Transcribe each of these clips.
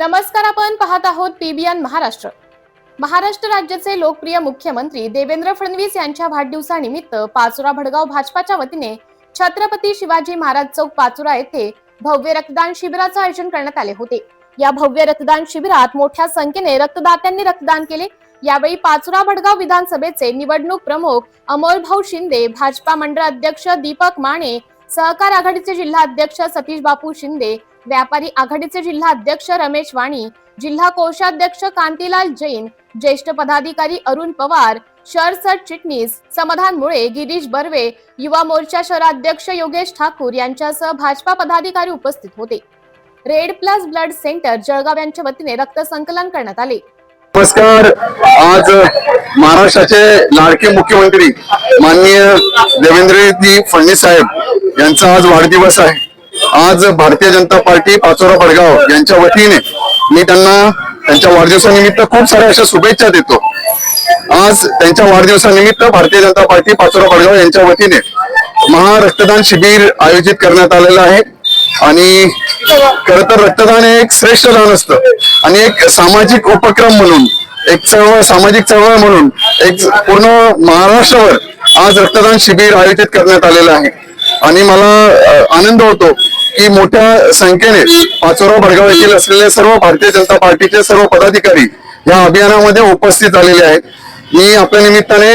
नमस्कार आपण पाहत आहोत पीबीएन महाराष्ट्र. महाराष्ट्र राज्याचे लोकप्रिय मुख्यमंत्री देवेंद्र फडणवीस यांच्या वाढदिवसानिमित्त पाचोरा भडगाव भाजपाच्या वतीने छत्रपती शिवाजी महाराज चौक पाचोरा येथे भव्य रक्तदान शिबिराचं आयोजन करण्यात आले होते. या भव्य रक्तदान शिबिरात मोठ्या संख्येने रक्तदात्यांनी रक्तदान केले. यावेळी पाचोरा भडगाव विधानसभेचे निवडणूक प्रमुख अमोलभाऊ शिंदे भाजपा मंडळ अध्यक्ष दीपक माने सहकार आघाडीचे जिल्हा अध्यक्ष सतीश बापू शिंदे व्यापारी आघाडीचे जिल्हा अध्यक्ष रमेश वाणी जिल्हा कोषाध्यक्ष कांतीलाल जैन ज्येष्ठ पदाधिकारी अरुण पवार शहर चिटणीस समाधान मुळे गिरीश बर्वे युवा मोर्चा शहराध्यक्ष योगेश ठाकूर यांच्यासह भाजपा पदाधिकारी उपस्थित होते. Red plus blood centre Jalgaon यांच्या वतीने रक्त संकलन करण्यात आले. नमस्कार. आज महाराष्ट्राचे लाडके मुख्यमंत्री माननीय देवेंद्रजी फडणवीस साहेब यांचा आज वाढदिवस आहे. आज भारतीय जनता पार्टी पाचोरा भडगाव यांच्या वतीने मी त्यांना त्यांच्या वाढदिवसानिमित्त खूप साऱ्या अशा शुभेच्छा देतो. आज त्यांच्या वाढदिवसानिमित्त भारतीय जनता पार्टी पाचोरा भडगाव यांच्या वतीने महारक्तदान शिबिर आयोजित करण्यात आलेलं आहे. आणि खर तर रक्तदान हे एक श्रेष्ठ दान असतं. आणि एक सामाजिक उपक्रम म्हणून एक चळवळ सामाजिक चळवळ म्हणून एक पूर्ण महाराष्ट्रावर आज रक्तदान शिबिर आयोजित करण्यात आलेलं आहे. आणि मला आनंद होतो की मोठ्या संख्येने पाचोरा भडगाव येथील असलेले सर्व भारतीय जनता पार्टीचे सर्व पदाधिकारी या अभियानामध्ये उपस्थित झालेले आहेत. मी आपल्या निमित्ताने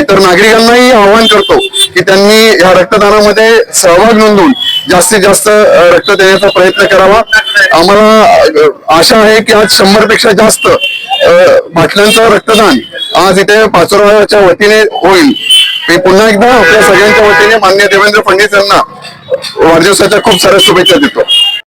इतर नागरिकांनाही आवाहन करतो की त्यांनी या रक्तदानामध्ये सहभाग नोंदवून जास्तीत जास्त रक्त देण्याचा प्रयत्न करावा. आम्हाला आशा आहे की आज शंभरपेक्षा जास्त बाटल्यांचं रक्तदान आज इथे पाचोराच्या वतीने होईल. मी पुन्हा एकदा आपल्या सगळ्यांच्या वतीने मान्य देवेंद्र फडणवीस यांना वाढदिवसाच्या खूप साऱ्या शुभेच्छा देतो.